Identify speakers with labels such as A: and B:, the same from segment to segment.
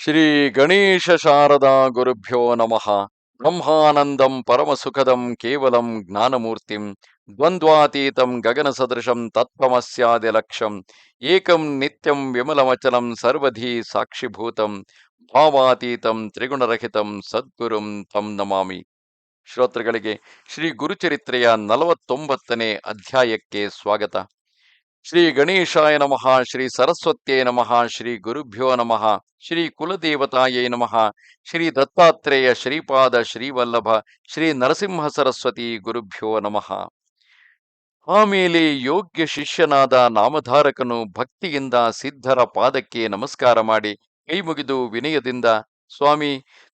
A: ಶ್ರೀ ಗಣೇಶ ಶಾರದಾ ಗುರುಭ್ಯೋ ನಮಃ. ಬ್ರಹ್ಮಾನಂದಂ ಪರಮಸುಖದಂ ಕೇವಲಂ ಜ್ಞಾನಮೂರ್ತಿಂ. ದ್ವಂದ್ವಾತೀತಂ ಗಗನ ಸದೃಶಂ ತತ್ವಮಸ್ಯಾದಿ ಲಕ್ಷ್ಯಂ ಏಕಂ ನಿತ್ಯಂ ವಿಮಲಮಚಲಂ ಸರ್ವಧಿ ಸಾಕ್ಷಿಭೂತಂ. ಭಾವಾತೀತಂ ತ್ರಿಗುಣರಹಿತಂ ಸದ್ಗುರುಂ ತಂ ನಮಾಮಿ. ಶ್ರೋತೃಗಳಿಗೆ ಶ್ರೀ ಗುರುಚರಿತ್ರೆಯ ನಲವತ್ತೊಂಬತ್ತನೇ ಅಧ್ಯಾಯಕ್ಕೆ ಸ್ವಾಗತ. ಶ್ರೀ ಗಣೇಶಾಯ ನಮಃ, ಶ್ರೀ ಸರಸ್ವತ್ಯೇ ನಮಃ, ಶ್ರೀ ಗುರುಭ್ಯೋ ನಮಃ, ಶ್ರೀ ಕುಲದೇವತಾಯೇ ನಮಃ, ಶ್ರೀ ದತ್ತಾತ್ರೇಯ ಶ್ರೀಪಾದ ಶ್ರೀವಲ್ಲಭ, ಶ್ರೀ ನರಸಿಂಹ ಸರಸ್ವತಿ ಗುರುಭ್ಯೋ ನಮಃ. ಆಮೇಲೆ ಯೋಗ್ಯ ಶಿಷ್ಯನಾದ ನಾಮಧಾರಕನು ಭಕ್ತಿಯಿಂದ ಸಿದ್ಧರ ಪಾದಕ್ಕೆ ನಮಸ್ಕಾರ ಮಾಡಿ ಕೈ ಮುಗಿದು ವಿನಯದಿಂದ, ಸ್ವಾಮಿ,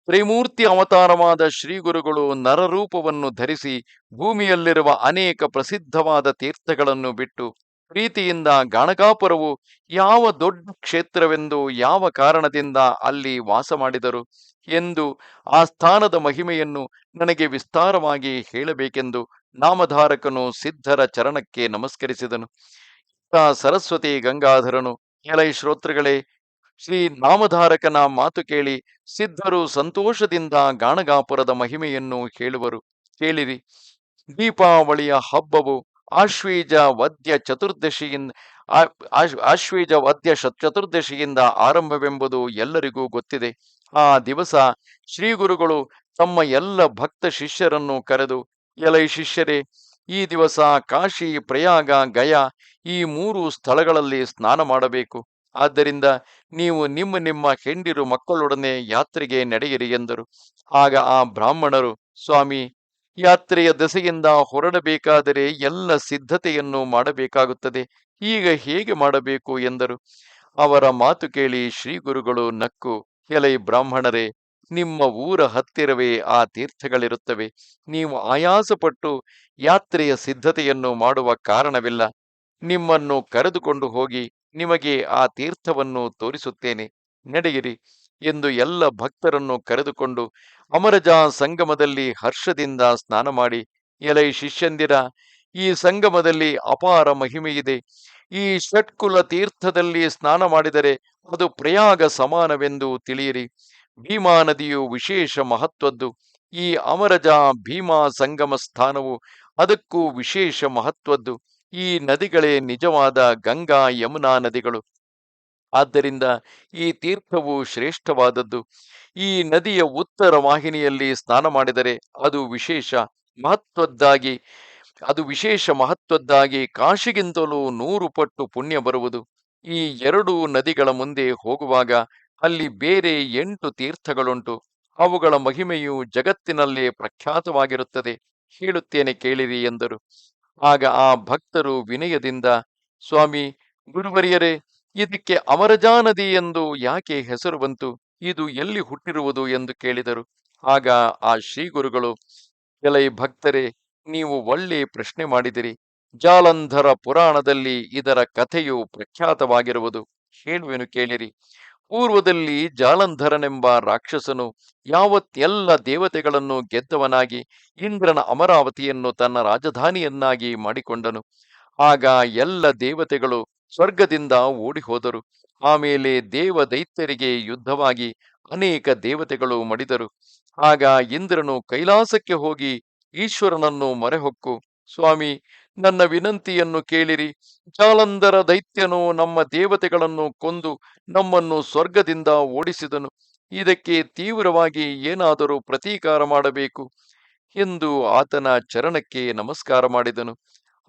A: ತ್ರಿಮೂರ್ತಿ ಅವತಾರವಾದ ಶ್ರೀ ಗುರುಗಳು ನರರೂಪವನ್ನು ಧರಿಸಿ ಭೂಮಿಯಲ್ಲಿರುವ ಅನೇಕ ಪ್ರಸಿದ್ಧವಾದ ತೀರ್ಥಗಳನ್ನು ಬಿಟ್ಟು ಪ್ರೀತಿಯಿಂದ ಗಾಣಗಾಪುರವು ಯಾವ ದೊಡ್ಡ ಕ್ಷೇತ್ರವೆಂದು ಯಾವ ಕಾರಣದಿಂದ ಅಲ್ಲಿ ವಾಸ ಮಾಡಿದರು ಎಂದು ಆ ಸ್ಥಾನದ ಮಹಿಮೆಯನ್ನು ನನಗೆ ವಿಸ್ತಾರವಾಗಿ ಹೇಳಬೇಕೆಂದು ನಾಮಧಾರಕನು ಸಿದ್ಧರ ಚರಣಕ್ಕೆ ನಮಸ್ಕರಿಸಿದನು. ಸರಸ್ವತಿ ಗಂಗಾಧರನು, ಎಲೈ ಶ್ರೋತೃಗಳೇ, ಶ್ರೀ ನಾಮಧಾರಕನ ಮಾತು ಕೇಳಿ ಸಿದ್ಧರು ಸಂತೋಷದಿಂದ ಗಾಣಗಾಪುರದ ಮಹಿಮೆಯನ್ನು ಹೇಳುವರು. ಕೇಳಿರಿ. ದೀಪಾವಳಿಯ ಹಬ್ಬವು ಆಶ್ವೀಜ ವದ್ಯ ಚತುರ್ದಶಿಯಿಂದ ಆಶ್ವೀಜ ವದ್ಯ ಚತುರ್ದಶಿಯಿಂದ ಆರಂಭವೆಂಬುದು ಎಲ್ಲರಿಗೂ ಗೊತ್ತಿದೆ. ಆ ದಿವಸ ಶ್ರೀ ಗುರುಗಳು ತಮ್ಮ ಎಲ್ಲ ಭಕ್ತ ಶಿಷ್ಯರನ್ನು ಕರೆದು, ಎಲೈ ಶಿಷ್ಯರೇ, ಈ ದಿವಸ ಕಾಶಿ, ಪ್ರಯಾಗ, ಗಯಾ ಈ ಮೂರು ಸ್ಥಳಗಳಲ್ಲಿ ಸ್ನಾನ ಮಾಡಬೇಕು. ಆದ್ದರಿಂದ ನೀವು ನಿಮ್ಮ ನಿಮ್ಮ ಹೆಂಡಿರು ಮಕ್ಕಳೊಡನೆ ಯಾತ್ರೆಗೆ ನಡೆಯಿರಿ ಎಂದರು. ಆಗ ಆ ಬ್ರಾಹ್ಮಣರು, ಸ್ವಾಮಿ ಯಾತ್ರೆಯ ದೆಸೆಯಿಂದ ಹೊರಡಬೇಕಾದರೆ ಎಲ್ಲ ಸಿದ್ಧತೆಯನ್ನು ಮಾಡಬೇಕಾಗುತ್ತದೆ. ಈಗ ಹೇಗೆ ಮಾಡಬೇಕು ಎಂದರು. ಅವರ ಮಾತು ಕೇಳಿ ಶ್ರೀ ಗುರುಗಳು ನಕ್ಕು, ಎಲೈ ಬ್ರಾಹ್ಮಣರೇ, ನಿಮ್ಮ ಊರ ಹತ್ತಿರವೇ ಆ ತೀರ್ಥಗಳಿರುತ್ತವೆ. ನೀವು ಆಯಾಸಪಟ್ಟು ಯಾತ್ರೆಯ ಸಿದ್ಧತೆಯನ್ನು ಮಾಡುವ ಕಾರಣವಿಲ್ಲ. ನಿಮ್ಮನ್ನು ಕರೆದುಕೊಂಡು ಹೋಗಿ ನಿಮಗೆ ಆ ತೀರ್ಥವನ್ನು ತೋರಿಸುತ್ತೇನೆ. ನಡೆಯಿರಿ. ಎಂದು ಎಲ್ಲ ಭಕ್ತರನ್ನು ಕರೆದುಕೊಂಡು ಅಮರಜಾ ಸಂಗಮದಲ್ಲಿ ಹರ್ಷದಿಂದ ಸ್ನಾನ ಮಾಡಿ ಎಲೈ ಶಿಷ್ಯಂದಿರ ಈ ಸಂಗಮದಲ್ಲಿ ಅಪಾರ ಮಹಿಮೆಯಿದೆ. ಈ ಷಟ್ಕುಲ ತೀರ್ಥದಲ್ಲಿ ಸ್ನಾನ ಮಾಡಿದರೆ ಅದು ಪ್ರಯಾಗ ಸಮಾನವೆಂದು ತಿಳಿಯಿರಿ. ಭೀಮಾ ನದಿಯು ವಿಶೇಷ ಮಹತ್ವದ್ದು. ಈ ಅಮರಜಾ ಭೀಮಾ ಸಂಗಮ ಸ್ಥಾನವು ಅದಕ್ಕೂ ವಿಶೇಷ ಮಹತ್ವದ್ದು. ಈ ನದಿಗಳೇ ನಿಜವಾದ ಗಂಗಾ ಯಮುನಾ ನದಿಗಳು. ಆದ್ದರಿಂದ ಈ ತೀರ್ಥವು ಶ್ರೇಷ್ಠವಾದದ್ದು. ಈ ನದಿಯ ಉತ್ತರ ವಾಹಿನಿಯಲ್ಲಿ ಸ್ನಾನ ಮಾಡಿದರೆ ಅದು ವಿಶೇಷ ಮಹತ್ವದ್ದಾಗಿ, ಅದು ವಿಶೇಷ ಮಹತ್ವದ್ದಾಗಿ ಕಾಶಿಗಿಂತಲೂ ನೂರು ಪಟ್ಟು ಪುಣ್ಯ ಬರುವುದು. ಈ ಎರಡು ನದಿಗಳ ಮುಂದೆ ಹೋಗುವಾಗ ಅಲ್ಲಿ ಬೇರೆ ಎಂಟು ತೀರ್ಥಗಳುಂಟು. ಅವುಗಳ ಮಹಿಮೆಯು ಜಗತ್ತಿನಲ್ಲೇ ಪ್ರಖ್ಯಾತವಾಗಿರುತ್ತದೆ. ಹೇಳುತ್ತೇನೆ ಕೇಳಿರಿ ಎಂದರು. ಆಗ ಆ ಭಕ್ತರು ವಿನಯದಿಂದ, ಸ್ವಾಮಿ, ಗುರುವರಿಯರೇ ಇದಕ್ಕೆ ಅಮರಜಾ ನದಿ ಎಂದು ಯಾಕೆ ಹೆಸರು ಬಂತು? ಇದು ಎಲ್ಲಿ ಹುಟ್ಟಿರುವುದು ಎಂದು ಕೇಳಿದರು. ಆಗ ಆ ಶ್ರೀ ಗುರುಗಳು ಭಕ್ತರೇ, ನೀವು ಒಳ್ಳೆ ಪ್ರಶ್ನೆ ಮಾಡಿದಿರಿ. ಜಾಲಂಧರ ಪುರಾಣದಲ್ಲಿ ಇದರ ಕಥೆಯು ಪ್ರಖ್ಯಾತವಾಗಿರುವುದು. ಹೇಳುವೆನು ಕೇಳಿರಿ. ಪೂರ್ವದಲ್ಲಿ ಜಾಲಂಧರನೆಂಬ ರಾಕ್ಷಸನು ಯಾವತ್ತೆಲ್ಲ ದೇವತೆಗಳನ್ನು ಗೆದ್ದವನಾಗಿ ಇಂದ್ರನ ಅಮರಾವತಿಯನ್ನು ತನ್ನ ರಾಜಧಾನಿಯನ್ನಾಗಿ ಮಾಡಿಕೊಂಡನು. ಆಗ ಎಲ್ಲ ದೇವತೆಗಳು ಸ್ವರ್ಗದಿಂದ ಓಡಿ ಹೋದರು ಆಮೇಲೆ ದೇವ ದೈತ್ಯರಿಗೆ ಯುದ್ಧವಾಗಿ ಅನೇಕ ದೇವತೆಗಳು ಮಡಿದರು. ಆಗ ಇಂದ್ರನು ಕೈಲಾಸಕ್ಕೆ ಹೋಗಿ ಈಶ್ವರನನ್ನು ಮೊರೆಹೊಕ್ಕು. ಸ್ವಾಮಿ, ನನ್ನ ವಿನಂತಿಯನ್ನು ಕೇಳಿರಿ. ಜಾಲಂಧರ ದೈತ್ಯನು ನಮ್ಮ ದೇವತೆಗಳನ್ನು ಕೊಂದು ನಮ್ಮನ್ನು ಸ್ವರ್ಗದಿಂದ ಓಡಿಸಿದನು. ಇದಕ್ಕೆ ತೀವ್ರವಾಗಿ ಏನಾದರೂ ಪ್ರತೀಕಾರ ಮಾಡಬೇಕು ಎಂದು ಆತನ ಚರಣಕ್ಕೆ ನಮಸ್ಕಾರ ಮಾಡಿದನು.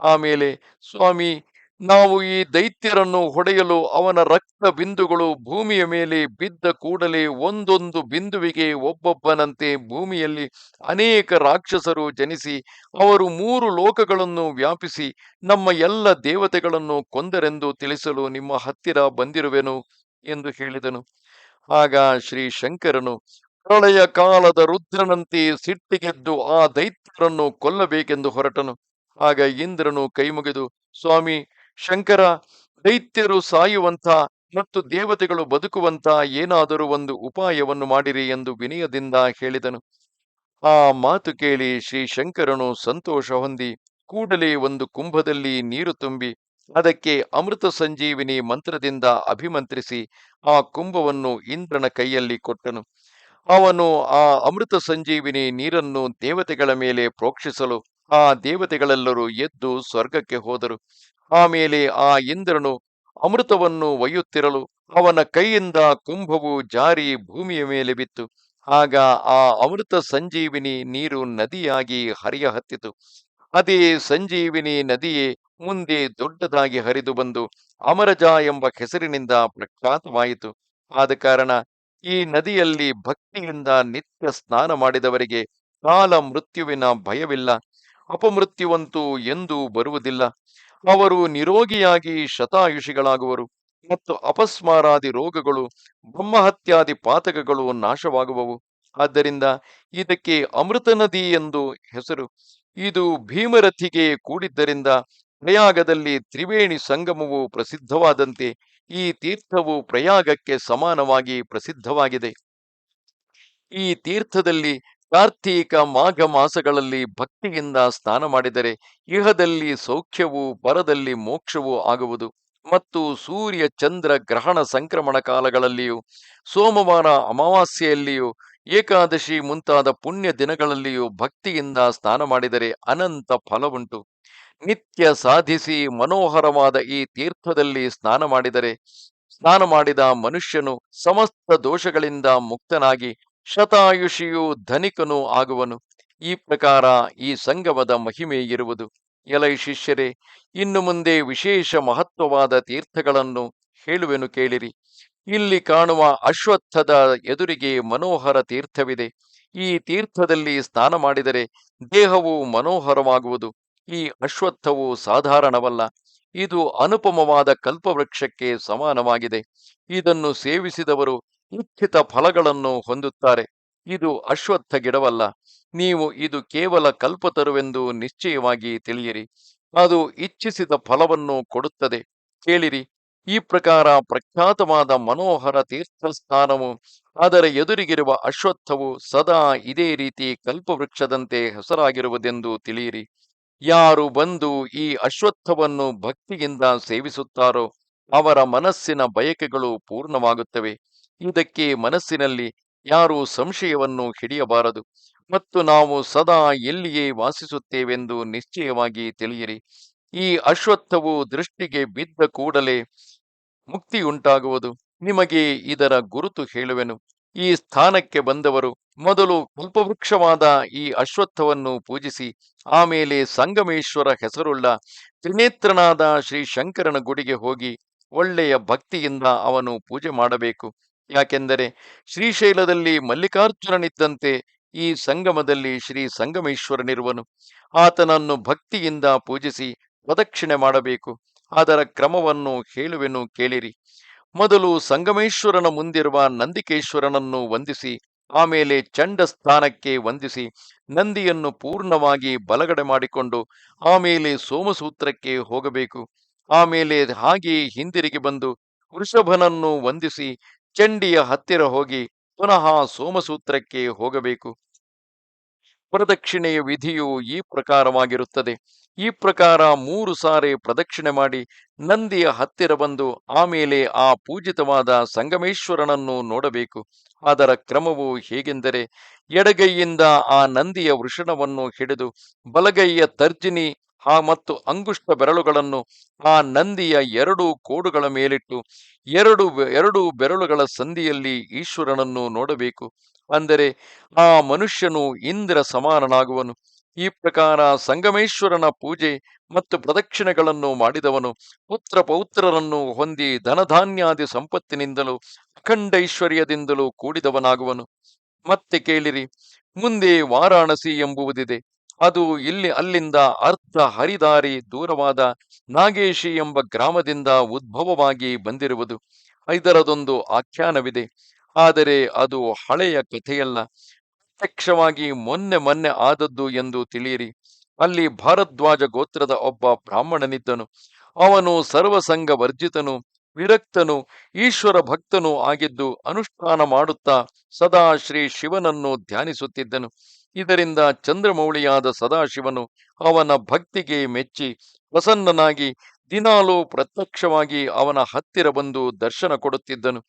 A: ಆಮೇಲೆ, ಸ್ವಾಮಿ ನಾವು ಈ ದೈತ್ಯರನ್ನು ಹೊಡೆಯಲು ಅವನ ರಕ್ತ ಬಿಂದುಗಳು ಭೂಮಿಯ ಮೇಲೆ ಬಿದ್ದ ಕೂಡಲೇ ಒಂದೊಂದು ಬಿಂದುವಿಗೆ ಒಬ್ಬೊಬ್ಬನಂತೆ ಭೂಮಿಯಲ್ಲಿ ಅನೇಕ ರಾಕ್ಷಸರು ಜನಿಸಿ ಅವರು ಮೂರು ಲೋಕಗಳನ್ನು ವ್ಯಾಪಿಸಿ ನಮ್ಮ ಎಲ್ಲ ದೇವತೆಗಳನ್ನು ಕೊಂದರೆಂದು ತಿಳಿಸಲು ನಿಮ್ಮ ಹತ್ತಿರ ಬಂದಿರುವೆನು ಎಂದು ಹೇಳಿದನು. ಆಗ ಶ್ರೀ ಶಂಕರನು, ಪ್ರಳಯ ಕಾಲದ ರುದ್ರನಂತೆ ಸಿಟ್ಟಿಗೆದ್ದು ಆ ದೈತ್ಯರನ್ನು ಕೊಲ್ಲಬೇಕೆಂದು ಹೊರಟನು. ಆಗ ಇಂದ್ರನು ಕೈಮುಗಿದು, ಸ್ವಾಮಿ ಶಂಕರ, ದೈತ್ಯರು ಸಾಯುವಂತ ಮತ್ತು ದೇವತೆಗಳು ಬದುಕುವಂತ ಏನಾದರೂ ಒಂದು ಉಪಾಯವನ್ನು ಮಾಡಿರಿ ಎಂದು ವಿನಯದಿಂದ ಹೇಳಿದನು. ಆ ಮಾತು ಕೇಳಿ ಶ್ರೀ ಶಂಕರನು ಸಂತೋಷ ಹೊಂದಿ ಕೂಡಲೇ ಒಂದು ಕುಂಭದಲ್ಲಿ ನೀರು ತುಂಬಿ ಅದಕ್ಕೆ ಅಮೃತ ಸಂಜೀವಿನಿ ಮಂತ್ರದಿಂದ ಅಭಿಮಂತ್ರಿಸಿ ಆ ಕುಂಭವನ್ನು ಇಂದ್ರನ ಕೈಯಲ್ಲಿ ಕೊಟ್ಟನು. ಅವನು ಆ ಅಮೃತ ಸಂಜೀವಿನಿ ನೀರನ್ನು ದೇವತೆಗಳ ಮೇಲೆ ಪ್ರೋಕ್ಷಿಸಲು ಆ ದೇವತೆಗಳೆಲ್ಲರೂ ಎದ್ದು ಸ್ವರ್ಗಕ್ಕೆ ಹೋದರು. ಆಮೇಲೆ ಆ ಇಂದ್ರನು ಅಮೃತವನ್ನು ಒಯ್ಯುತ್ತಿರಲು ಅವನ ಕೈಯಿಂದ ಕುಂಭವು ಜಾರಿ ಭೂಮಿಯ ಮೇಲೆ ಬಿತ್ತು. ಆಗ ಆ ಅಮೃತ ಸಂಜೀವಿನಿ ನೀರು ನದಿಯಾಗಿ ಹರಿಯ ಹತ್ತಿತು ಅದೇ ಸಂಜೀವಿನಿ ನದಿಯೇ ಮುಂದೆ ದೊಡ್ಡದಾಗಿ ಹರಿದು ಬಂದು ಅಮರಜ ಎಂಬ ಹೆಸರಿನಿಂದ ಪ್ರಖ್ಯಾತವಾಯಿತು. ಆದ ಕಾರಣ ಈ ನದಿಯಲ್ಲಿ ಭಕ್ತಿಯಿಂದ ನಿತ್ಯ ಸ್ನಾನ ಮಾಡಿದವರಿಗೆ ಕಾಲ ಮೃತ್ಯುವಿನ ಭಯವಿಲ್ಲ. ಅಪಮೃತ್ಯುವಂತೂ ಎಂದೂ ಬರುವುದಿಲ್ಲ. ಅವರು ನಿರೋಗಿಯಾಗಿ ಶತಾಯುಷಿಗಳಾಗುವರು ಮತ್ತು ಅಪಸ್ಮಾರಾದಿ ರೋಗಗಳು, ಬ್ರಹ್ಮಹತ್ಯಾದಿ ಪಾತಕಗಳು ನಾಶವಾಗುವವು. ಆದ್ದರಿಂದ ಇದಕ್ಕೆ ಅಮೃತ ನದಿ ಎಂದು ಹೆಸರು. ಇದು ಭೀಮರಥಿಗೆ ಕೂಡಿದ್ದರಿಂದ ಪ್ರಯಾಗದಲ್ಲಿ ತ್ರಿವೇಣಿ ಸಂಗಮವು ಪ್ರಸಿದ್ಧವಾದಂತೆ ಈ ತೀರ್ಥವು ಪ್ರಯಾಗಕ್ಕೆ ಸಮಾನವಾಗಿ ಪ್ರಸಿದ್ಧವಾಗಿದೆ. ಈ ತೀರ್ಥದಲ್ಲಿ ಕಾರ್ತೀಕ ಮಾಘ ಮಾಸಗಳಲ್ಲಿ ಭಕ್ತಿಯಿಂದ ಸ್ನಾನ ಮಾಡಿದರೆ ಇಹದಲ್ಲಿ ಸೌಖ್ಯವು ಪರದಲ್ಲಿ ಮೋಕ್ಷವೂ ಆಗುವುದು. ಮತ್ತು ಸೂರ್ಯ ಚಂದ್ರ ಗ್ರಹಣ ಸಂಕ್ರಮಣ ಕಾಲಗಳಲ್ಲಿಯೂ, ಸೋಮವಾರ ಅಮಾವಾಸ್ಯೆಯಲ್ಲಿಯೂ, ಏಕಾದಶಿ ಮುಂತಾದ ಪುಣ್ಯ ದಿನಗಳಲ್ಲಿಯೂ ಭಕ್ತಿಯಿಂದ ಸ್ನಾನ ಮಾಡಿದರೆ ಅನಂತ ಫಲವುಂಟು. ನಿತ್ಯ ಸಾಧಿಸಿ ಮನೋಹರವಾದ ಈ ತೀರ್ಥದಲ್ಲಿ ಸ್ನಾನ ಮಾಡಿದರೆ, ಸ್ನಾನ ಮಾಡಿದ ಮನುಷ್ಯನು ಸಮಸ್ತ ದೋಷಗಳಿಂದ ಮುಕ್ತನಾಗಿ ಶತಾಯುಷಿಯು ಧನಿಕನೂ ಆಗುವನು. ಈ ಪ್ರಕಾರ ಈ ಸಂಗಮದ ಮಹಿಮೆ ಇರುವುದು. ಎಲೈ ಶಿಷ್ಯರೇ, ಇನ್ನು ಮುಂದೆ ವಿಶೇಷ ಮಹತ್ವವಾದ ತೀರ್ಥಗಳನ್ನು ಹೇಳುವೆನು ಕೇಳಿರಿ. ಇಲ್ಲಿ ಕಾಣುವ ಅಶ್ವತ್ಥದ ಎದುರಿಗೆ ಮನೋಹರ ತೀರ್ಥವಿದೆ. ಈ ತೀರ್ಥದಲ್ಲಿ ಸ್ನಾನ ಮಾಡಿದರೆ ದೇಹವು ಮನೋಹರವಾಗುವುದು. ಈ ಅಶ್ವತ್ಥವು ಸಾಧಾರಣವಲ್ಲ. ಇದು ಅನುಪಮವಾದ ಕಲ್ಪವೃಕ್ಷಕ್ಕೆ ಸಮಾನವಾಗಿದೆ. ಇದನ್ನು ಸೇವಿಸಿದವರು ಇಚ್ಛಿತ ಫಲಗಳನ್ನು ಹೊಂದುತ್ತಾರೆ. ಇದು ಅಶ್ವತ್ಥ ಗಿಡವಲ್ಲ. ನೀವು ಇದು ಕೇವಲ ಕಲ್ಪತರುವೆಂದು ನಿಶ್ಚಯವಾಗಿ ತಿಳಿಯಿರಿ. ಅದು ಇಚ್ಛಿಸಿದ ಫಲವನ್ನು ಕೊಡುತ್ತದೆ. ಕೇಳಿರಿ. ಈ ಪ್ರಕಾರ ಪ್ರಖ್ಯಾತವಾದ ಮನೋಹರ ತೀರ್ಥಸ್ಥಾನವು, ಅದರ ಎದುರಿಗಿರುವ ಅಶ್ವತ್ಥವು ಸದಾ ಇದೇ ರೀತಿ ಕಲ್ಪವೃಕ್ಷದಂತೆ ಹೆಸರಾಗಿರುವುದೆಂದು ತಿಳಿಯಿರಿ. ಯಾರು ಬಂದು ಈ ಅಶ್ವತ್ಥವನ್ನು ಭಕ್ತಿಯಿಂದ ಸೇವಿಸುತ್ತಾರೋ ಅವರ ಮನಸ್ಸಿನ ಬಯಕೆಗಳು ಪೂರ್ಣವಾಗುತ್ತವೆ. ಇದಕ್ಕೆ ಮನಸ್ಸಿನಲ್ಲಿ ಯಾರೂ ಸಂಶಯವನ್ನು ಹಿಡಿಯಬಾರದು. ಮತ್ತು ನಾವು ಸದಾ ಎಲ್ಲಿಯೇ ವಾಸಿಸುತ್ತೇವೆಂದು ನಿಶ್ಚಯವಾಗಿ ತಿಳಿಯಿರಿ. ಈ ಅಶ್ವತ್ಥವು ದೃಷ್ಟಿಗೆ ಬಿದ್ದ ಕೂಡಲೇ ಮುಕ್ತಿಯುಂಟಾಗುವುದು. ನಿಮಗೆ ಇದರ ಗುರುತು ಹೇಳುವೆನು. ಈ ಸ್ಥಾನಕ್ಕೆ ಬಂದವರು ಮೊದಲು ಕಲ್ಪವೃಕ್ಷವಾದ ಈ ಅಶ್ವತ್ಥವನ್ನು ಪೂಜಿಸಿ, ಆಮೇಲೆ ಸಂಗಮೇಶ್ವರ ಹೆಸರುಳ್ಳ ತ್ರಿನೇತ್ರನಾದ ಶ್ರೀ ಶಂಕರನ ಗುಡಿಗೆ ಹೋಗಿ ಒಳ್ಳೆಯ ಭಕ್ತಿಯಿಂದ ಅವನು ಪೂಜೆ ಮಾಡಬೇಕು. ಯಾಕೆಂದರೆ ಶ್ರೀಶೈಲದಲ್ಲಿ ಮಲ್ಲಿಕಾರ್ಜುನನಿದ್ದಂತೆ ಈ ಸಂಗಮದಲ್ಲಿ ಶ್ರೀ ಸಂಗಮೇಶ್ವರನಿರುವನು. ಆತನನ್ನು ಭಕ್ತಿಯಿಂದ ಪೂಜಿಸಿ ಪ್ರದಕ್ಷಿಣೆ ಮಾಡಬೇಕು. ಅದರ ಕ್ರಮವನ್ನು ಹೇಳುವೆನು ಕೇಳಿರಿ. ಮೊದಲು ಸಂಗಮೇಶ್ವರನ ಮುಂದಿರುವ ನಂದಿಕೇಶ್ವರನನ್ನು ವಂದಿಸಿ, ಆಮೇಲೆ ಚಂಡ ಸ್ಥಾನಕ್ಕೆ ವಂದಿಸಿ, ನಂದಿಯನ್ನು ಪೂರ್ಣವಾಗಿ ಬಲಗಡೆ ಮಾಡಿಕೊಂಡು, ಆಮೇಲೆ ಸೋಮಸೂತ್ರಕ್ಕೆ ಹೋಗಬೇಕು. ಆಮೇಲೆ ಹಾಗೆ ಹಿಂದಿರುಗಿ ಬಂದು ವೃಷಭನನ್ನು ವಂದಿಸಿ ಚಂಡಿಯ ಹತ್ತಿರ ಹೋಗಿ ಪುನಃ ಸೋಮಸೂತ್ರಕ್ಕೆ ಹೋಗಬೇಕು. ಪ್ರದಕ್ಷಿಣೆಯ ವಿಧಿಯು ಈ ಪ್ರಕಾರವಾಗಿರುತ್ತದೆ. ಈ ಪ್ರಕಾರ ಮೂರು ಸಾರಿ ಪ್ರದಕ್ಷಿಣೆ ಮಾಡಿ ನಂದಿಯ ಹತ್ತಿರ ಬಂದು ಆಮೇಲೆ ಆ ಪೂಜಿತವಾದ ಸಂಗಮೇಶ್ವರನನ್ನು ನೋಡಬೇಕು. ಅದರ ಕ್ರಮವು ಹೇಗೆಂದರೆ ಎಡಗೈಯಿಂದ ಆ ನಂದಿಯ ವೃಷಣವನ್ನು ಹಿಡಿದು ಬಲಗೈಯ ತರ್ಜಿನಿ ಆ ಮತ್ತು ಅಂಗುಷ್ಟ ಬೆರಳುಗಳನ್ನು ಆ ನಂದಿಯ ಎರಡು ಕೋಡುಗಳ ಮೇಲಿಟ್ಟು ಎರಡು ಎರಡು ಬೆರಳುಗಳ ಸಂಧಿಯಲ್ಲಿ ಈಶ್ವರನನ್ನು ನೋಡಬೇಕು. ಅಂದರೆ ಆ ಮನುಷ್ಯನು ಇಂದ್ರ ಸಮಾನನಾಗುವನು. ಈ ಪ್ರಕಾರ ಸಂಗಮೇಶ್ವರನ ಪೂಜೆ ಮತ್ತು ಪ್ರದಕ್ಷಿಣೆಗಳನ್ನು ಮಾಡಿದವನು ಪುತ್ರ ಪೌತ್ರರನ್ನು ಹೊಂದಿ ಧನಧಾನ್ಯಾದಿ ಸಂಪತ್ತಿನಿಂದಲೂ ಅಖಂಡೈಶ್ವರ್ಯದಿಂದಲೂ ಕೂಡಿದವನಾಗುವನು. ಮತ್ತೆ ಕೇಳಿರಿ, ಮುಂದೆ ವಾರಾಣಸಿ ಎಂಬುವುದಿದೆ. ಅದು ಇಲ್ಲಿ ಅಲ್ಲಿಂದ ಅರ್ಥ ಹರಿದಾರಿ ದೂರವಾದ ನಾಗೇಶಿ ಎಂಬ ಗ್ರಾಮದಿಂದ ಉದ್ಭವವಾಗಿ ಬಂದಿರುವುದು ಇದರದೊಂದು ಆಖ್ಯಾನವಿದೆ. ಆದರೆ ಅದು ಹಳೆಯ ಕಥೆಯಲ್ಲ. ಪ್ರತ್ಯಕ್ಷವಾಗಿ ಮೊನ್ನೆ ಮೊನ್ನೆ ಆದದ್ದು ಎಂದು ತಿಳಿಯಿರಿ. ಅಲ್ಲಿ ಭಾರದ್ವಾಜ ಗೋತ್ರದ ಒಬ್ಬ ಬ್ರಾಹ್ಮಣನಿದ್ದನು. ಅವನು ಸರ್ವಸಂಗ ವರ್ಜಿತನು, ವಿರಕ್ತನು, ಈಶ್ವರ ಭಕ್ತನು ಆಗಿದ್ದು ಅನುಷ್ಠಾನ ಮಾಡುತ್ತಾ ಸದಾ ಶ್ರೀ ಶಿವನನ್ನು ಧ್ಯಾನಿಸುತ್ತಿದ್ದನು. ಇದರಿಂದ ಚಂದ್ರಮೌಳಿಯಾದ ಸದಾಶಿವನು ಅವನ ಭಕ್ತಿಗೆ ಮೆಚ್ಚಿ ಪ್ರಸನ್ನನಾಗಿ ದಿನಾಲೂ ಪ್ರತ್ಯಕ್ಷವಾಗಿ ಅವನ ಹತ್ತಿರ ಬಂದು ದರ್ಶನ ಕೊಡುತ್ತಿದ್ದನು.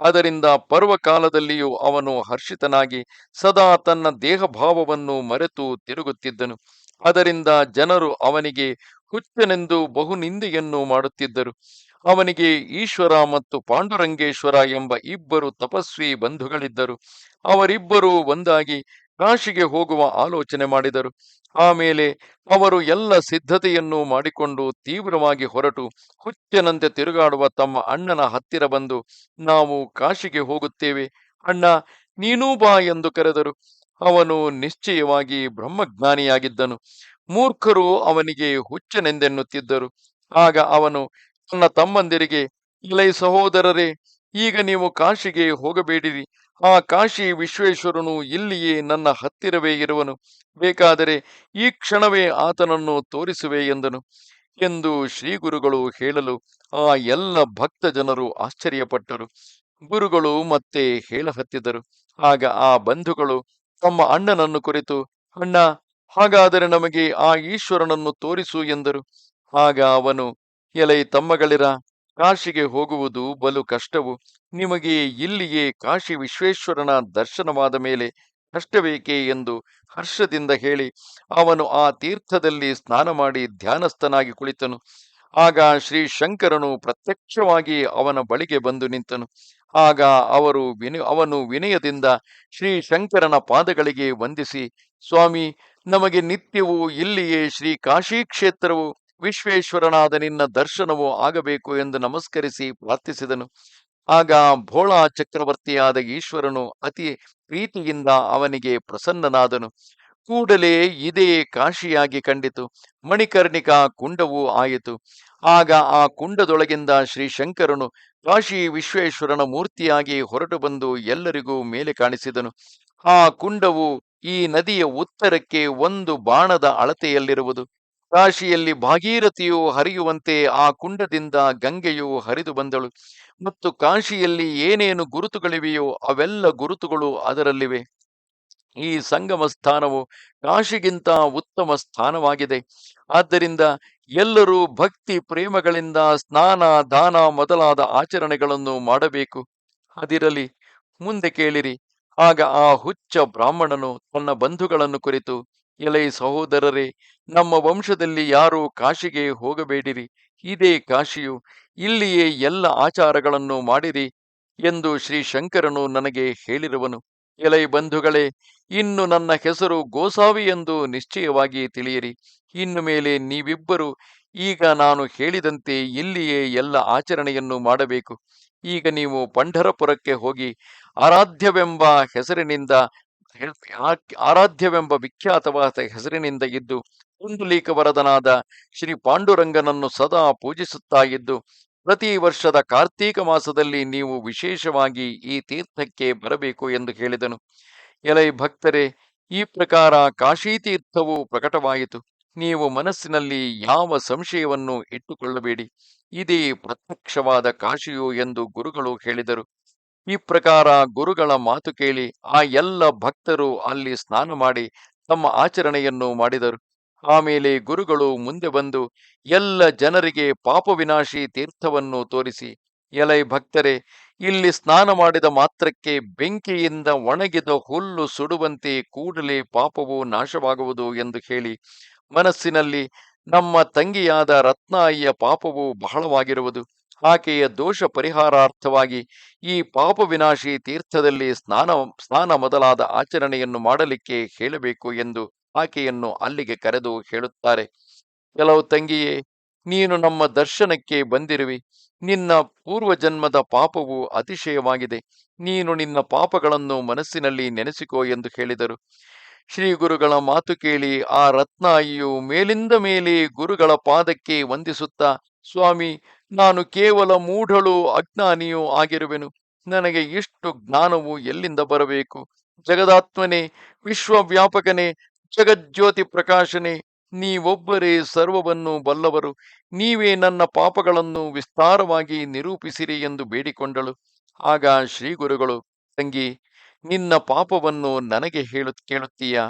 A: ಅದರಿಂದ ಪರ್ವಕಾಲದಲ್ಲಿಯೂ ಅವನು ಹರ್ಷಿತನಾಗಿ ಸದಾ ತನ್ನ ದೇಹಭಾವವನ್ನು ಮರೆತು ತಿರುಗುತ್ತಿದ್ದನು. ಅದರಿಂದ ಜನರು ಅವನಿಗೆ ಹುಚ್ಚನೆಂದು ಬಹು ನಿಂದೆಯನ್ನು ಮಾಡುತ್ತಿದ್ದರು. ಅವನಿಗೆ ಈಶ್ವರ ಮತ್ತು ಪಾಂಡುರಂಗೇಶ್ವರ ಎಂಬ ಇಬ್ಬರು ತಪಸ್ವಿ ಬಂಧುಗಳಿದ್ದರು. ಅವರಿಬ್ಬರೂ ಒಂದಾಗಿ ಕಾಶಿಗೆ ಹೋಗುವ ಆಲೋಚನೆ ಮಾಡಿದರು. ಆಮೇಲೆ ಅವರು ಎಲ್ಲ ಸಿದ್ಧತೆಯನ್ನು ಮಾಡಿಕೊಂಡು ತೀವ್ರವಾಗಿ ಹೊರಟು ಹುಚ್ಚನಂತೆ ತಿರುಗಾಡುವ ತಮ್ಮ ಅಣ್ಣನ ಹತ್ತಿರ ಬಂದು, ನಾವು ಕಾಶಿಗೆ ಹೋಗುತ್ತೇವೆ. ಅಣ್ಣ, ನೀನೂ ಬಾ ಎಂದು ಕರೆದರು. ಅವನು ನಿಶ್ಚಯವಾಗಿ ಬ್ರಹ್ಮಜ್ಞಾನಿಯಾಗಿದ್ದನು. ಮೂರ್ಖರು ಅವನಿಗೆ ಹುಚ್ಚನೆಂದೆನ್ನುತ್ತಿದ್ದರು. ಆಗ ಅವನು ತನ್ನ ತಮ್ಮಂದಿರಿಗೆ ಇಲೈ ಸಹೋದರರೇ, ಈಗ ನೀವು ಕಾಶಿಗೆ ಹೋಗಬೇಡಿರಿ. ಆ ಕಾಶಿ ವಿಶ್ವೇಶ್ವರನು ಇಲ್ಲಿಯೇ ನನ್ನ ಹತ್ತಿರವೇ ಇರುವನು. ಬೇಕಾದರೆ ಈ ಕ್ಷಣವೇ ಆತನನ್ನು ತೋರಿಸುವೆ ಎಂದನು. ಎಂದು ಶ್ರೀ ಗುರುಗಳು ಹೇಳಲು ಆ ಎಲ್ಲ ಭಕ್ತ ಜನರು ಆಶ್ಚರ್ಯಪಟ್ಟರು. ಗುರುಗಳು ಮತ್ತೆ ಹೇಳಹತ್ತಿದರು ಆಗ ಆ ಬಂಧುಗಳು ತಮ್ಮ ಅಣ್ಣನನ್ನು ಕುರಿತು, ಅಣ್ಣ, ಹಾಗಾದರೆ ನಮಗೆ ಆ ಈಶ್ವರನನ್ನು ತೋರಿಸು ಎಂದರು. ಆಗ ಅವನು, ಎಲೈ ತಮ್ಮಗಳಿರ? ಕಾಶಿಗೆ ಹೋಗುವುದು ಬಲು ಕಷ್ಟವು. ನಿಮಗೆ ಇಲ್ಲಿಯೇ ಕಾಶಿ ವಿಶ್ವೇಶ್ವರನ ದರ್ಶನವಾದ ಮೇಲೆ ಕಷ್ಟಬೇಕೆ ಎಂದು ಹರ್ಷದಿಂದ ಹೇಳಿ ಅವನು ಆ ತೀರ್ಥದಲ್ಲಿ ಸ್ನಾನ ಮಾಡಿ ಧ್ಯಾನಸ್ಥನಾಗಿ ಕುಳಿತನು. ಆಗ ಶ್ರೀ ಶಂಕರನು ಪ್ರತ್ಯಕ್ಷವಾಗಿ ಅವನ ಬಳಿಗೆ ಬಂದು ನಿಂತನು. ಆಗ ಅವರು ವಿನ, ಅವನು ವಿನಯದಿಂದ ಶ್ರೀ ಶಂಕರನ ಪಾದಗಳಿಗೆ ವಂದಿಸಿ, ಸ್ವಾಮಿ, ನಮಗೆ ನಿತ್ಯವೂ ಇಲ್ಲಿಯೇ ಶ್ರೀ ಕಾಶಿ ಕ್ಷೇತ್ರವು ವಿಶ್ವೇಶ್ವರನಾದ ನಿನ್ನ ದರ್ಶನವೂ ಆಗಬೇಕು ಎಂದು ನಮಸ್ಕರಿಸಿ ಪ್ರಾರ್ಥಿಸಿದನು. ಆಗ ಭೋಳ ಚಕ್ರವರ್ತಿಯಾದ ಈಶ್ವರನು ಅತಿ ಪ್ರೀತಿಯಿಂದ ಅವನಿಗೆ ಪ್ರಸನ್ನನಾದನು. ಕೂಡಲೇ ಇದೇ ಕಾಶಿಯಾಗಿ ಕಂಡಿತು. ಮಣಿಕರ್ಣಿಕಾ ಕುಂಡವೂ ಆಯಿತು. ಆಗ ಆ ಕುಂಡದೊಳಗಿಂದ ಶ್ರೀ ಶಂಕರನು ಕಾಶಿ ವಿಶ್ವೇಶ್ವರನ ಮೂರ್ತಿಯಾಗಿ ಹೊರಟು ಬಂದು ಎಲ್ಲರಿಗೂ ಮೇಲೆ ಕಾಣಿಸಿದನು. ಆ ಕುಂಡವು ಈ ನದಿಯ ಉತ್ತರಕ್ಕೆ ಒಂದು ಬಾಣದ ಅಳತೆಯಲ್ಲಿರುವುದು. ಕಾಶಿಯಲ್ಲಿ ಭಾಗೀರಥಿಯು ಹರಿಯುವಂತೆ ಆ ಕುಂಡದಿಂದ ಗಂಗೆಯು ಹರಿದು ಬಂದಳು. ಮತ್ತು ಕಾಶಿಯಲ್ಲಿ ಏನೇನು ಗುರುತುಗಳಿವೆಯೋ ಅವೆಲ್ಲ ಗುರುತುಗಳು ಅದರಲ್ಲಿವೆ. ಈ ಸಂಗಮ ಸ್ಥಾನವು ಕಾಶಿಗಿಂತ ಉತ್ತಮ ಸ್ಥಾನವಾಗಿದೆ. ಆದ್ದರಿಂದ ಎಲ್ಲರೂ ಭಕ್ತಿ ಪ್ರೇಮಗಳಿಂದ ಸ್ನಾನ, ದಾನ ಮೊದಲಾದ ಆಚರಣೆಗಳನ್ನು ಮಾಡಬೇಕು. ಅದಿರಲಿ, ಮುಂದೆ ಕೇಳಿರಿ. ಆಗ ಆ ಹುಚ್ಚ ಬ್ರಾಹ್ಮಣನು ತನ್ನ ಬಂಧುಗಳನ್ನು ಕುರಿತು ಎಲೈ ಸಹೋದರರೇ, ನಮ್ಮ ವಂಶದಲ್ಲಿ ಯಾರೂ ಕಾಶಿಗೆ ಹೋಗಬೇಡಿರಿ. ಇದೇ ಕಾಶಿಯು, ಇಲ್ಲಿಯೇ ಎಲ್ಲ ಆಚಾರಗಳನ್ನು ಮಾಡಿರಿ ಎಂದು ಶ್ರೀ ಶಂಕರನು ನನಗೆ ಹೇಳಿರುವನು. ಎಲೈ ಬಂಧುಗಳೇ, ಇನ್ನು ನನ್ನ ಹೆಸರು ಗೋಸಾವಿ ಎಂದು ನಿಶ್ಚಯವಾಗಿ ತಿಳಿಯಿರಿ. ಇನ್ನು ಮೇಲೆ ನೀವಿಬ್ಬರು, ಈಗ ನಾನು ಹೇಳಿದಂತೆ ಇಲ್ಲಿಯೇ ಎಲ್ಲ ಆಚರಣೆಯನ್ನು ಮಾಡಬೇಕು. ಈಗ ನೀವು ಪಂಢರಪುರಕ್ಕೆ ಹೋಗಿ, ಆರಾಧ್ಯವೆಂಬ ಹೆಸರಿನಿಂದ ಆರಾಧ್ಯವೆಂಬ ವಿಖ್ಯಾತವಾದ ಹೆಸರಿನಿಂದ ಇದ್ದು ಕುಂದುಲೀಕ ವರದನಾದ ಶ್ರೀ ಪಾಂಡುರಂಗನನ್ನು ಸದಾ ಪೂಜಿಸುತ್ತಾ ಇದ್ದು ಪ್ರತಿ ವರ್ಷದ ಕಾರ್ತೀಕ ಮಾಸದಲ್ಲಿ ನೀವು ವಿಶೇಷವಾಗಿ ಈ ತೀರ್ಥಕ್ಕೆ ಬರಬೇಕು ಎಂದು ಹೇಳಿದನು. ಎಲೈ ಭಕ್ತರೇ, ಈ ಪ್ರಕಾರ ಕಾಶಿ ತೀರ್ಥವು ಪ್ರಕಟವಾಯಿತು. ನೀವು ಮನಸ್ಸಿನಲ್ಲಿ ಯಾವ ಸಂಶಯವನ್ನು ಇಟ್ಟುಕೊಳ್ಳಬೇಡಿ. ಇದೇ ಪ್ರತ್ಯಕ್ಷವಾದ ಕಾಶಿಯು ಎಂದು ಗುರುಗಳು ಹೇಳಿದರು. ಈ ಪ್ರಕಾರ ಗುರುಗಳ ಮಾತು ಕೇಳಿ ಆ ಎಲ್ಲ ಭಕ್ತರು ಅಲ್ಲಿ ಸ್ನಾನ ಮಾಡಿ ತಮ್ಮ ಆಚರಣೆಯನ್ನು ಮಾಡಿದರು. ಆಮೇಲೆ ಗುರುಗಳು ಮುಂದೆ ಬಂದು ಎಲ್ಲ ಜನರಿಗೆ ಪಾಪವಿನಾಶಿ ತೀರ್ಥವನ್ನು ತೋರಿಸಿ, ಎಲೈ ಭಕ್ತರೇ, ಇಲ್ಲಿ ಸ್ನಾನ ಮಾಡಿದ ಮಾತ್ರಕ್ಕೆ ಬೆಂಕಿಯಿಂದ ಒಣಗಿದ ಹುಲ್ಲು ಸುಡುವಂತೆ ಕೂಡಲೇ ಪಾಪವು ನಾಶವಾಗುವುದು ಎಂದು ಹೇಳಿ ಮನಸ್ಸಿನಲ್ಲಿ ನಮ್ಮ ತಂಗಿಯಾದ ರತ್ನಾಯಿಯ ಪಾಪವು ಬಹಳವಾಗಿರುವುದು. ಆಕೆಯ ದೋಷ ಪರಿಹಾರಾರ್ಥವಾಗಿ ಈ ಪಾಪ ವಿನಾಶಿ ತೀರ್ಥದಲ್ಲಿ ಸ್ನಾನ ಸ್ನಾನ ಮೊದಲಾದ ಆಚರಣೆಯನ್ನು ಮಾಡಲಿಕ್ಕೆ ಹೇಳಬೇಕು ಎಂದು ಆಕೆಯನ್ನು ಅಲ್ಲಿಗೆ ಕರೆದು ಹೇಳುತ್ತಾರೆ. ಕೆಲವು ತಂಗಿಯೇ, ನೀನು ನಮ್ಮ ದರ್ಶನಕ್ಕೆ ಬಂದಿರುವಿ. ನಿನ್ನ ಪೂರ್ವ ಜನ್ಮದ ಪಾಪವು ಅತಿಶಯವಾಗಿದೆ. ನೀನು ನಿನ್ನ ಪಾಪಗಳನ್ನು ಮನಸ್ಸಿನಲ್ಲಿ ನೆನೆಸಿಕೋ ಎಂದು ಹೇಳಿದರು. ಶ್ರೀ ಗುರುಗಳ ಮಾತು ಕೇಳಿ ಆ ರತ್ನಾಯಿಯು ಮೇಲಿಂದ ಮೇಲೆ ಗುರುಗಳ ಪಾದಕ್ಕೆ ವಂದಿಸುತ್ತಾ, ಸ್ವಾಮಿ ನಾನು ಕೇವಲ ಮೂಢಳು, ಅಜ್ಞಾನಿಯೂ ಆಗಿರುವೆನು. ನನಗೆ ಇಷ್ಟು ಜ್ಞಾನವು ಎಲ್ಲಿಂದ ಬರಬೇಕು? ಜಗದಾತ್ಮನೇ, ವಿಶ್ವವ್ಯಾಪಕನೇ, ಜಗಜ್ಯೋತಿ ಪ್ರಕಾಶನೇ, ನೀವೊಬ್ಬರೇ ಸರ್ವವನ್ನು ಬಲ್ಲವರು. ನೀವೇ ನನ್ನ ಪಾಪಗಳನ್ನು ವಿಸ್ತಾರವಾಗಿ ನಿರೂಪಿಸಿರಿ ಎಂದು ಬೇಡಿಕೊಂಡಳು. ಆಗ ಶ್ರೀ ಗುರುಗಳು ತಂಗಿ, ನಿನ್ನ ಪಾಪವನ್ನು ನನಗೆ ಹೇಳು, ಕೇಳುತ್ತೀಯ?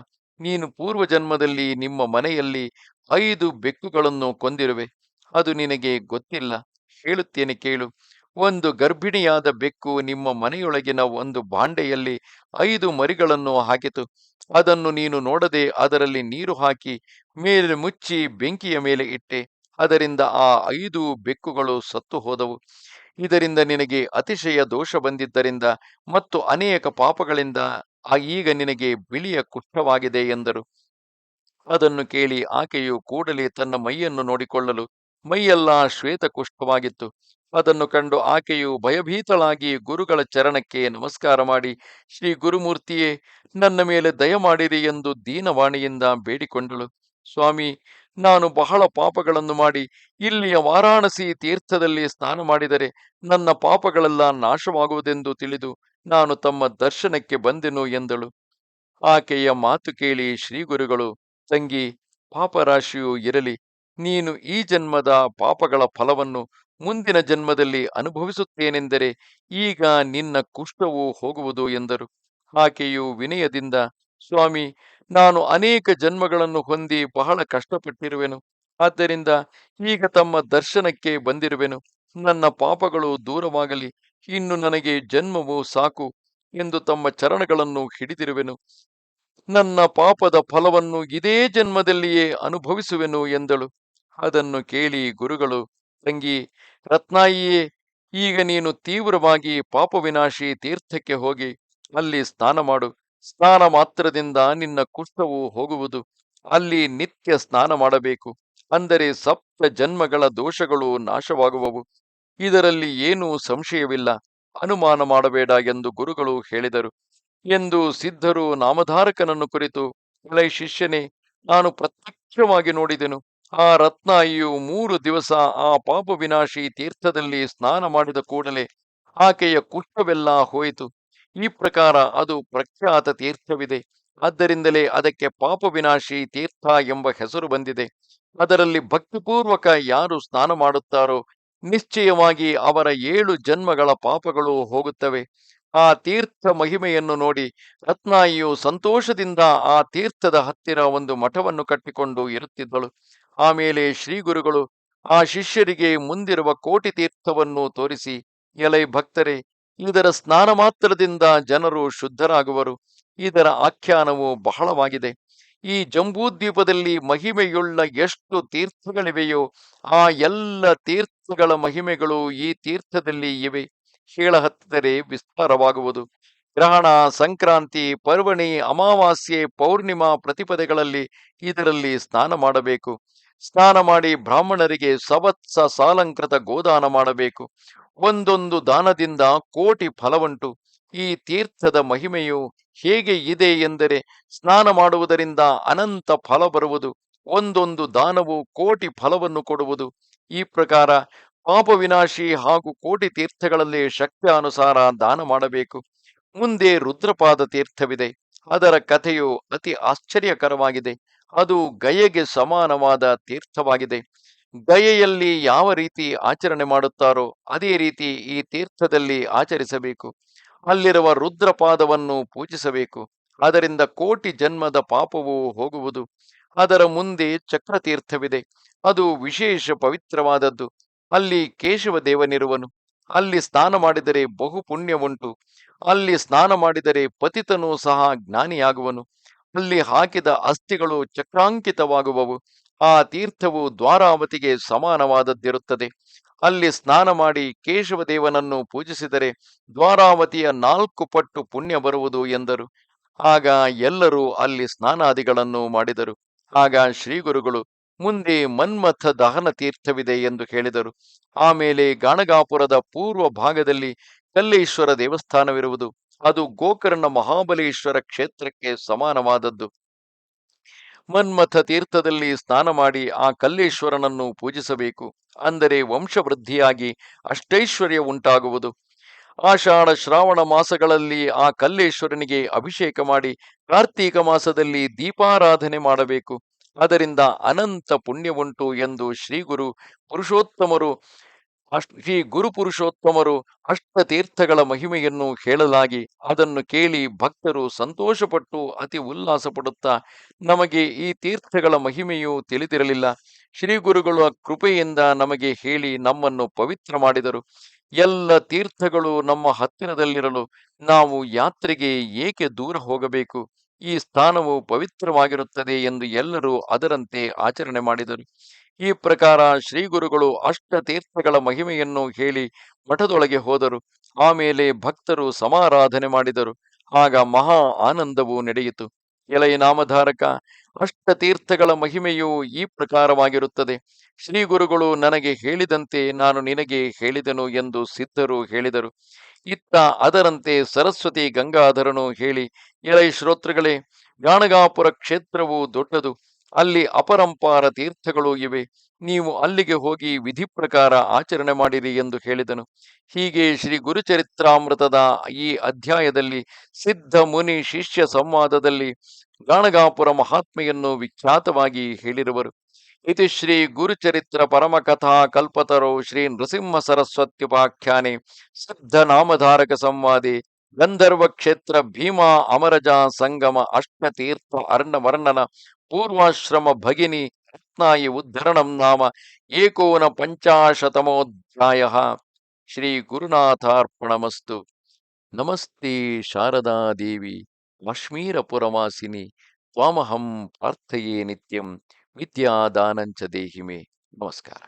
A: ನೀನು ಪೂರ್ವ ಜನ್ಮದಲ್ಲಿ ನಿಮ್ಮ ಮನೆಯಲ್ಲಿ ಐದು ಬೆಕ್ಕುಗಳನ್ನು ಕೊಂದಿರುವೆ. ಅದು ನಿನಗೆ ಗೊತ್ತಿಲ್ಲ. ಹೇಳುತ್ತೇನೆ ಕೇಳು. ಒಂದು ಗರ್ಭಿಣಿಯಾದ ಬೆಕ್ಕು ನಿಮ್ಮ ಮನೆಯೊಳಗಿನ ಒಂದು ಬಾಂಡೆಯಲ್ಲಿ ಐದು ಮರಿಗಳನ್ನು ಹಾಕಿತು. ಅದನ್ನು ನೀನು ನೋಡದೆ ಅದರಲ್ಲಿ ನೀರು ಹಾಕಿ ಮೇಲೆ ಮುಚ್ಚಿ ಬೆಂಕಿಯ ಮೇಲೆ ಇಟ್ಟೆ. ಅದರಿಂದ ಆ ಐದು ಬೆಕ್ಕುಗಳು ಸತ್ತು ಹೋದವು. ಇದರಿಂದ ನಿನಗೆ ಅತಿಶಯ ದೋಷ ಬಂದಿದ್ದರಿಂದ ಮತ್ತು ಅನೇಕ ಪಾಪಗಳಿಂದ ಈಗ ನಿನಗೆ ಬಿಳಿಯ ಕುಷ್ಠವಾಗಿದೆ ಎಂದರು. ಅದನ್ನು ಕೇಳಿ ಆಕೆಯು ಕೂಡಲೇ ತನ್ನ ಮೈಯನ್ನು ನೋಡಿಕೊಳ್ಳಲು ಮೈಯೆಲ್ಲ ಶ್ವೇತ ಕುಷ್ಠವಾಗಿತ್ತು ಅದನ್ನು ಕಂಡು ಆಕೆಯು ಭಯಭೀತಳಾಗಿ ಗುರುಗಳ ಚರಣಕ್ಕೆ ನಮಸ್ಕಾರ ಮಾಡಿ, ಶ್ರೀ ಗುರುಮೂರ್ತಿಯೇ, ನನ್ನ ಮೇಲೆ ದಯಮಾಡಿರಿ ಎಂದು ದೀನವಾಣಿಯಿಂದ ಬೇಡಿಕೊಂಡಳು. ಸ್ವಾಮಿ, ನಾನು ಬಹಳ ಪಾಪಗಳನ್ನು ಮಾಡಿ, ಇಲ್ಲಿಯ ವಾರಾಣಸಿ ತೀರ್ಥದಲ್ಲಿ ಸ್ನಾನ ಮಾಡಿದರೆ ನನ್ನ ಪಾಪಗಳೆಲ್ಲ ನಾಶವಾಗುವುದೆಂದು ತಿಳಿದು ನಾನು ತಮ್ಮ ದರ್ಶನಕ್ಕೆ ಬಂದೆನು ಎಂದಳು. ಆಕೆಯ ಮಾತು ಕೇಳಿ ಶ್ರೀಗುರುಗಳು, ತಂಗಿ, ಪಾಪರಾಶಿಯು ಇರಲಿ ನೀನು ಈ ಜನ್ಮದ ಪಾಪಗಳ ಫಲವನ್ನು ಮುಂದಿನ ಜನ್ಮದಲ್ಲಿ ಅನುಭವಿಸುತ್ತೇನೆಂದರೆ ಈಗ ನಿನ್ನ ಕುಷ್ಠವು ಹೋಗುವುದು ಎಂದರು. ಆಕೆಯು ವಿನಯದಿಂದ, ಸ್ವಾಮಿ, ನಾನು ಅನೇಕ ಜನ್ಮಗಳನ್ನು ಹೊಂದಿ ಬಹಳ ಕಷ್ಟಪಟ್ಟಿರುವೆನು. ಆದ್ದರಿಂದ ಈಗ ತಮ್ಮ ದರ್ಶನಕ್ಕೆ ಬಂದಿರುವೆನು. ನನ್ನ ಪಾಪಗಳು ದೂರವಾಗಲಿ. ಇನ್ನು ನನಗೆ ಜನ್ಮವು ಸಾಕು ಎಂದು ತಮ್ಮ ಚರಣಗಳನ್ನು ಹಿಡಿದಿರುವೆನು. ನನ್ನ ಪಾಪದ ಫಲವನ್ನು ಇದೇ ಜನ್ಮದಲ್ಲಿಯೇ ಅನುಭವಿಸುವೆನು ಎಂದಳು. ಅದನ್ನು ಕೇಳಿ ಗುರುಗಳು, ತಂಗಿ, ರತ್ನಾಯಿಯೇ, ಈಗ ನೀನು ತೀವ್ರವಾಗಿ ಪಾಪವಿನಾಶಿ ತೀರ್ಥಕ್ಕೆ ಹೋಗಿ ಅಲ್ಲಿ ಸ್ನಾನ ಮಾಡು. ಸ್ನಾನ ಮಾತ್ರದಿಂದ ನಿನ್ನ ಕುಷ್ಠವು ಹೋಗುವುದು. ಅಲ್ಲಿ ನಿತ್ಯ ಸ್ನಾನ ಮಾಡಬೇಕು. ಅಂದರೆ ಸಪ್ತ ಜನ್ಮಗಳ ದೋಷಗಳು ನಾಶವಾಗುವವು. ಇದರಲ್ಲಿ ಏನೂ ಸಂಶಯವಿಲ್ಲ. ಅನುಮಾನ ಮಾಡಬೇಡ ಎಂದು ಗುರುಗಳು ಹೇಳಿದರು. ಎಂದು ಸಿದ್ಧರು ನಾಮಧಾರಕನನ್ನು ಕುರಿತು, ಹಳೆ ಶಿಷ್ಯನೇ, ನಾನು ಪ್ರತ್ಯಕ್ಷವಾಗಿ ನೋಡಿದೆನು. ಆ ರತ್ನಾಯಿಯು ಮೂರು ದಿವಸ ಆ ಪಾಪ ವಿನಾಶಿ ತೀರ್ಥದಲ್ಲಿ ಸ್ನಾನ ಮಾಡಿದ ಕೂಡಲೇ ಆಕೆಯ ಕುಷ್ಠವೆಲ್ಲ ಹೋಯಿತು. ಈ ಪ್ರಕಾರ ಅದು ಪ್ರಖ್ಯಾತ ತೀರ್ಥವಿದೆ. ಆದ್ದರಿಂದಲೇ ಅದಕ್ಕೆ ಪಾಪ ವಿನಾಶಿ ತೀರ್ಥ ಎಂಬ ಹೆಸರು ಬಂದಿದೆ. ಅದರಲ್ಲಿ ಭಕ್ತಿಪೂರ್ವಕ ಯಾರು ಸ್ನಾನ ಮಾಡುತ್ತಾರೋ ನಿಶ್ಚಯವಾಗಿ ಅವರ ಏಳು ಜನ್ಮಗಳ ಪಾಪಗಳು ಹೋಗುತ್ತವೆ. ಆ ತೀರ್ಥ ಮಹಿಮೆಯನ್ನು ನೋಡಿ ರತ್ನಾಯಿಯು ಸಂತೋಷದಿಂದ ಆ ತೀರ್ಥದ ಹತ್ತಿರ ಒಂದು ಮಠವನ್ನು ಕಟ್ಟಿಕೊಂಡು ಇರುತ್ತಿದ್ದಳು. ಆಮೇಲೆ ಶ್ರೀಗುರುಗಳು ಆ ಶಿಷ್ಯರಿಗೆ ಮುಂದಿರುವ ಕೋಟಿ ತೀರ್ಥವನ್ನು ತೋರಿಸಿ, ಎಲೈ ಭಕ್ತರೇ, ಇದರ ಸ್ನಾನ ಮಾತ್ರದಿಂದ ಜನರು ಶುದ್ಧರಾಗುವರು. ಇದರ ಆಖ್ಯಾನವು ಬಹಳವಾಗಿದೆ. ಈ ಜಂಬೂದ್ವೀಪದಲ್ಲಿ ಮಹಿಮೆಯುಳ್ಳ ಎಷ್ಟು ತೀರ್ಥಗಳಿವೆಯೋ, ಆ ಎಲ್ಲ ತೀರ್ಥಗಳ ಮಹಿಮೆಗಳು ಈ ತೀರ್ಥದಲ್ಲಿ ಇವೆ. ಹೇಳಹತ್ತಿದರೆ ವಿಸ್ತಾರವಾಗುವುದು. ಗ್ರಹಣ ಸಂಕ್ರಾಂತಿ, ಪರ್ವಣಿ, ಅಮಾವಾಸ್ಯೆ, ಪೌರ್ಣಿಮಾ ಪ್ರತಿಪದೆಗಳಲ್ಲಿ ಇದರಲ್ಲಿ ಸ್ನಾನ ಮಾಡಬೇಕು. ಸ್ನಾನ ಮಾಡಿ ಬ್ರಾಹ್ಮಣರಿಗೆ ಸವತ್ಸ ಸಾಲಂಕೃತ ಗೋದಾನ ಮಾಡಬೇಕು. ಒಂದೊಂದು ದಾನದಿಂದ ಕೋಟಿ ಫಲವಂಟು. ಈ ತೀರ್ಥದ ಮಹಿಮೆಯು ಹೇಗೆ ಇದೆ ಎಂದರೆ ಸ್ನಾನ ಮಾಡುವುದರಿಂದ ಅನಂತ ಫಲ ಬರುವುದು. ಒಂದೊಂದು ದಾನವು ಕೋಟಿ ಫಲವನ್ನು ಕೊಡುವುದು. ಈ ಪ್ರಕಾರ ಪಾಪ ವಿನಾಶಿ ಹಾಗೂ ಕೋಟಿ ತೀರ್ಥಗಳಲ್ಲಿ ಶಕ್ತ್ಯಾನುಸಾರ ದಾನ ಮಾಡಬೇಕು. ಮುಂದೆ ರುದ್ರಪಾದ ತೀರ್ಥವಿದೆ. ಅದರ ಕಥೆಯು ಅತಿ ಆಶ್ಚರ್ಯಕರವಾಗಿದೆ. ಅದು ಗಯೆಗೆ ಸಮಾನವಾದ ತೀರ್ಥವಾಗಿದೆ. ಗಯೆಯಲ್ಲಿ ಯಾವ ರೀತಿ ಆಚರಣೆ ಮಾಡುತ್ತಾರೋ ಅದೇ ರೀತಿ ಈ ತೀರ್ಥದಲ್ಲಿ ಆಚರಿಸಬೇಕು. ಅಲ್ಲಿರುವ ರುದ್ರಪಾದವನ್ನು ಪೂಜಿಸಬೇಕು. ಅದರಿಂದ ಕೋಟಿ ಜನ್ಮದ ಪಾಪವು ಹೋಗುವುದು. ಅದರ ಮುಂದೆ ಚಕ್ರತೀರ್ಥವಿದೆ. ಅದು ವಿಶೇಷ ಪವಿತ್ರವಾದದ್ದು. ಅಲ್ಲಿ ಕೇಶವ ದೇವನಿರುವನು. ಅಲ್ಲಿ ಸ್ನಾನ ಮಾಡಿದರೆ ಬಹು ಪುಣ್ಯವುಂಟು. ಅಲ್ಲಿ ಸ್ನಾನ ಮಾಡಿದರೆ ಪತಿತನು ಸಹ ಜ್ಞಾನಿಯಾಗುವನು. ಅಲ್ಲಿ ಹಾಕಿದ ಅಸ್ಥಿಗಳು ಚಕ್ರಾಂಕಿತವಾಗುವವು. ಆ ತೀರ್ಥವು ದ್ವಾರಾವತಿಗೆ ಸಮಾನವಾದದ್ದಿರುತ್ತದೆ. ಅಲ್ಲಿ ಸ್ನಾನ ಮಾಡಿ ಕೇಶವ ದೇವನನ್ನು ಪೂಜಿಸಿದರೆ ದ್ವಾರಾವತಿಯ ನಾಲ್ಕು ಪಟ್ಟು ಪುಣ್ಯ ಬರುವುದು ಎಂದರು. ಆಗ ಎಲ್ಲರೂ ಅಲ್ಲಿ ಸ್ನಾನಾದಿಗಳನ್ನು ಮಾಡಿದರು. ಆಗ ಶ್ರೀಗುರುಗಳು, ಮುಂದೆ ಮನ್ಮಥ ದಹನ ತೀರ್ಥವಿದೆ ಎಂದು ಹೇಳಿದರು. ಆಮೇಲೆ ಗಾಣಗಾಪುರದ ಪೂರ್ವ ಭಾಗದಲ್ಲಿ ಕಲ್ಲೇಶ್ವರ ದೇವಸ್ಥಾನವಿರುವುದು. ಅದು ಗೋಕರ್ಣ ಮಹಾಬಲೇಶ್ವರ ಕ್ಷೇತ್ರಕ್ಕೆ ಸಮಾನವಾದದ್ದು. ಮನ್ಮಥ ತೀರ್ಥದಲ್ಲಿ ಸ್ನಾನ ಮಾಡಿ ಆ ಕಲ್ಲೇಶ್ವರನನ್ನು ಪೂಜಿಸಬೇಕು. ಅಂದರೆ ವಂಶವೃದ್ಧಿಯಾಗಿ ಅಷ್ಟೈಶ್ವರ್ಯ ಉಂಟಾಗುವುದು. ಆಷಾಢ ಶ್ರಾವಣ ಮಾಸಗಳಲ್ಲಿ ಆ ಕಲ್ಲೇಶ್ವರನಿಗೆ ಅಭಿಷೇಕ ಮಾಡಿ ಕಾರ್ತೀಕ ಮಾಸದಲ್ಲಿ ದೀಪಾರಾಧನೆ ಮಾಡಬೇಕು. ಅದರಿಂದ ಅನಂತ ಪುಣ್ಯವುಂಟು ಎಂದು ಶ್ರೀಗುರು ಪುರುಷೋತ್ತಮರು ಅಷ್ಟ್ ಶ್ರೀ ಗುರುಪುರುಷೋತ್ತಮರು ಅಷ್ಟತೀರ್ಥಗಳ ಅಷ್ಟ ತೀರ್ಥಗಳ ಮಹಿಮೆಯನ್ನು ಹೇಳಲಾಗಿ ಅದನ್ನು ಕೇಳಿ ಭಕ್ತರು ಸಂತೋಷಪಟ್ಟು ಅತಿ ಉಲ್ಲಾಸ ಪಡುತ್ತಾ ನಮಗೆ ಈ ತೀರ್ಥಗಳ ಮಹಿಮೆಯು ತಿಳಿದಿರಲಿಲ್ಲ. ಶ್ರೀ ಗುರುಗಳ ಕೃಪೆಯಿಂದ ನಮಗೆ ಹೇಳಿ ನಮ್ಮನ್ನು ಪವಿತ್ರ ಮಾಡಿದರು. ಎಲ್ಲ ತೀರ್ಥಗಳು ನಮ್ಮ ಹತ್ತಿರದಲ್ಲಿರಲು ನಾವು ಯಾತ್ರೆಗೆ ಏಕೆ ದೂರ ಹೋಗಬೇಕು? ಈ ಸ್ಥಾನವು ಪವಿತ್ರವಾಗಿರುತ್ತದೆ ಎಂದು ಎಲ್ಲರೂ ಅದರಂತೆ ಆಚರಣೆ ಮಾಡಿದರು. ಈ ಪ್ರಕಾರ ಶ್ರೀ ಗುರುಗಳು ಅಷ್ಟ ತೀರ್ಥಗಳ ಮಹಿಮೆಯನ್ನು ಹೇಳಿ ಮಠದೊಳಗೆ ಹೋದರು. ಆಮೇಲೆ ಭಕ್ತರು ಸಮಾರಾಧನೆ ಮಾಡಿದರು. ಆಗ ಮಹಾ ಆನಂದವು ನಡೆಯಿತು. ಎಲೈ ನಾಮಧಾರಕ, ಅಷ್ಟ ತೀರ್ಥಗಳ ಮಹಿಮೆಯು ಈ ಪ್ರಕಾರವಾಗಿರುತ್ತದೆ. ಶ್ರೀ ಗುರುಗಳು ನನಗೆ ಹೇಳಿದಂತೆ ನಾನು ನಿನಗೆ ಹೇಳಿದನು ಎಂದು ಸಿದ್ಧರು ಹೇಳಿದರು. ಇತ್ತ ಅದರಂತೆ ಸರಸ್ವತಿ ಗಂಗಾಧರನು ಹೇಳಿ, ಎಲೈ ಶ್ರೋತೃಗಳೇ ಗಾಣಗಾಪುರ ಕ್ಷೇತ್ರವು ದೊಡ್ಡದು. ಅಲ್ಲಿ ಅಪರಂಪಾರ ತೀರ್ಥಗಳು ಇವೆ. ನೀವು ಅಲ್ಲಿಗೆ ಹೋಗಿ ವಿಧಿ ಪ್ರಕಾರ ಆಚರಣೆ ಮಾಡಿರಿ ಎಂದು ಹೇಳಿದನು. ಹೀಗೆ ಶ್ರೀ ಗುರುಚರಿತ್ರಾಮೃತದ ಈ ಅಧ್ಯಾಯದಲ್ಲಿ ಸಿದ್ಧ ಮುನಿ ಶಿಷ್ಯ ಸಂವಾದದಲ್ಲಿ ಗಾಣಗಾಪುರ ಮಹಾತ್ಮೆಯನ್ನು ವಿಖ್ಯಾತವಾಗಿ ಹೇಳಿರುವರು. ಇತಿ ಶ್ರೀ ಗುರುಚರಿತ್ರ ಪರಮಕಥಾ ಕಲ್ಪತರೋ ಶ್ರೀ ನೃಸಿಂಹ ಸರಸ್ವತ್ಯುಪಾಖ್ಯಾನೆ ಸಿದ್ಧ ನಾಮಧಾರಕ ಸಂವಾದಿ ಗಂಧರ್ವ ಕ್ಷೇತ್ರ ಭೀಮಾ ಅಮರಜಾ ಸಂಗಮ ಅಷ್ಟತೀರ್ಥ ಅರ್ಣವರ್ಣನ ಪೂರ್ವಾಶ್ರಮ ಭಗಿನಿ ರತ್ನಾಯಿ ಉದ್ಧರಣಂ ನಾಮ ಏಕೋನ ಪಂಚಾಶತಮೋಧ್ಯಾಯ. ಶ್ರೀ ಗುರುನಾಥಾರ್ಪಣಮಸ್ತು. ನಮಸ್ತೆ ಶಾರದಾ ದೇವಿ ಕಾಶ್ಮೀರಪುರವಾಸಿನಿ ತ್ವಾಮಹಂ ಪ್ರಾರ್ಥಯೇ ನಿತ್ಯಂ ವಿದ್ಯಾದಾನಂಚ ದೇಹಿಮೆ. ನಮಸ್ಕಾರ.